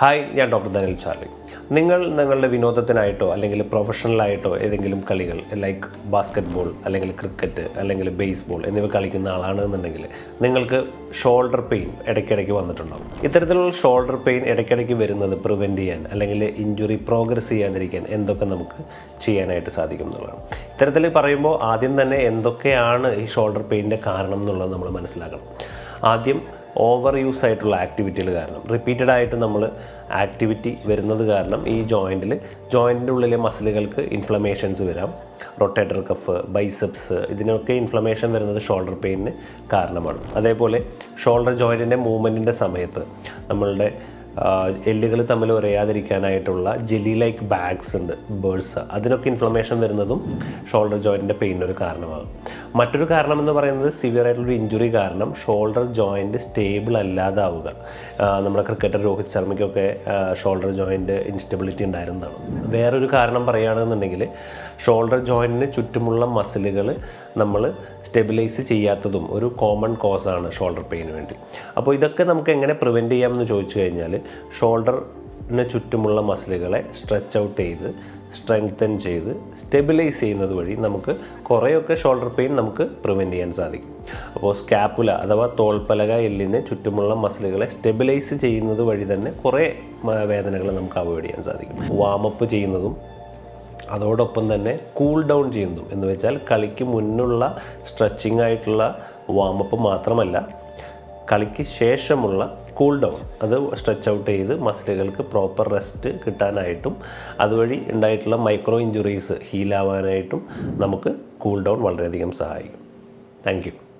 Hi ഞാൻ doctor Dhanil Charlie നിങ്ങൾ നിങ്ങളുടെ വിനോദത്തിനായിട്ടോ അല്ലെങ്കിൽ പ്രൊഫഷണലായിട്ടോ ഏതെങ്കിലും കളികൾ ലൈക്ക് ബാസ്ക്കറ്റ് ബോൾ അല്ലെങ്കിൽ ക്രിക്കറ്റ് അല്ലെങ്കിൽ ബേസ്ബോൾ എന്നിവ കളിക്കുന്ന ആളാണെന്നുണ്ടെങ്കിൽ നിങ്ങൾക്ക് ഷോൾഡർ പെയിൻ ഇടയ്ക്കിടയ്ക്ക് വന്നിട്ടുണ്ടാകും ഇത്തരത്തിലുള്ള ഷോൾഡർ പെയിൻ ഇടയ്ക്കിടയ്ക്ക് വരുന്നത് പ്രിവെന്റ് ചെയ്യാൻ അല്ലെങ്കിൽ ഇഞ്ചുറി പ്രോഗ്രസ് ചെയ്യാതിരിക്കാൻ എന്തൊക്കെ നമുക്ക് ചെയ്യാനായിട്ട് സാധിക്കും എന്നുള്ളതാണ്. ഇത്തരത്തിൽ പറയുമ്പോൾ ആദ്യം തന്നെ എന്തൊക്കെയാണ് ഈ ഷോൾഡർ പെയിന്റെ കാരണം എന്നുള്ളത് നമ്മൾ മനസ്സിലാക്കണം. ആദ്യം ഓവർ യൂസ് ആയിട്ടുള്ള ആക്ടിവിറ്റികൾ കാരണം. റിപ്പീറ്റഡ് ആയിട്ട് നമ്മൾ ആക്ടിവിറ്റി വരുന്നത് കാരണം ഈ ജോയിന്റിൽ ജോയിന്റിന്റെ ഉള്ളിലെ മസിലുകൾക്ക് ഇൻഫ്ലമേഷൻസ് വരാം. റൊട്ടേറ്റർ കഫ് ബൈസെപ്സ് ഇതിനൊക്കെ ഇൻഫ്ലമേഷൻ വരുന്നത് ഷോൾഡർ പെയിനിന് കാരണമാണ്. അതേപോലെ ഷോൾഡർ ജോയിന്റിന്റെ മൂവ്മെന്റിന്റെ സമയത്ത് നമ്മളുടെ എല്ലുകൾ തമ്മിൽ ഉരയാതിരിക്കാനായിട്ടുള്ള ജെലി ലൈക്ക് ബാഗ്സ് ഉണ്ട് ബേഴ്സ് അതിനൊക്കെ ഇൻഫ്ലമേഷൻ വരുന്നതും ഷോൾഡർ ജോയിന്റിന്റെ പെയിനൊരു കാരണമാകും. മറ്റൊരു കാരണം എന്ന് പറയുന്നത് സിവിയർ ആയിട്ടുള്ള ഇഞ്ചുറി കാരണം ഷോൾഡർ ജോയിന്റ് സ്റ്റേബിൾ അല്ലാതാവുക. നമ്മുടെ ക്രിക്കറ്റർ രോഹിത് ശർമ്മയ്ക്കൊക്കെ ഷോൾഡർ ജോയിന്റ് ഇൻസ്റ്റബിലിറ്റി ഉണ്ടായിരുന്നതാണ്. വേറൊരു കാരണം പറയുകയാണെന്നുണ്ടെങ്കിൽ ഷോൾഡർ ജോയിന്റിന് ചുറ്റുമുള്ള മസിലുകൾ നമ്മൾ സ്റ്റെബിലൈസ് ചെയ്യാത്തതും ഒരു കോമൺ കോസാണ് ഷോൾഡർ പെയിന് വേണ്ടി. അപ്പോൾ ഇതൊക്കെ നമുക്ക് എങ്ങനെ പ്രിവെന്റ് ചെയ്യാമെന്ന് ചോദിച്ചു കഴിഞ്ഞാൽ ഷോൾഡറിന് ചുറ്റുമുള്ള മസിലുകളെ സ്ട്രെച്ച് ഔട്ട് ചെയ്ത് സ്ട്രെങ്തൻ ചെയ്ത് സ്റ്റെബിലൈസ് ചെയ്യുന്നത് വഴി നമുക്ക് കുറേയൊക്കെ ഷോൾഡർ പെയിൻ നമുക്ക് പ്രിവെന്റ് ചെയ്യാൻ സാധിക്കും. അപ്പോൾ സ്കാപ്പുല അഥവാ തോൾപ്പലക എല്ലിന് ചുറ്റുമുള്ള മസിലുകളെ സ്റ്റെബിലൈസ് ചെയ്യുന്നത് വഴി തന്നെ കുറേ വേദനകൾ നമുക്ക് അവോയ്ഡ് ചെയ്യാൻ സാധിക്കും. വാമപ്പ് ചെയ്യുന്നതും അതോടൊപ്പം തന്നെ കൂൾ ഡൗൺ ചെയ്യുന്നു. എന്ന് വെച്ചാൽ കളിക്ക് മുന്നുള്ള സ്ട്രെച്ചിങ് ആയിട്ടുള്ള വാമപ്പ് മാത്രമല്ല കളിക്ക് ശേഷമുള്ള കൂൾ ഡൗൺ അത് സ്ട്രെച്ച് ഔട്ട് ചെയ്ത് മസിലുകൾക്ക് പ്രോപ്പർ റെസ്റ്റ് കിട്ടാനായിട്ടും അതുവഴി ഉണ്ടായിട്ടുള്ള മൈക്രോ ഇഞ്ചുറീസ് ഹീലാവാനായിട്ടും നമുക്ക് കൂൾ ഡൗൺ വളരെയധികം സഹായിക്കും. താങ്ക്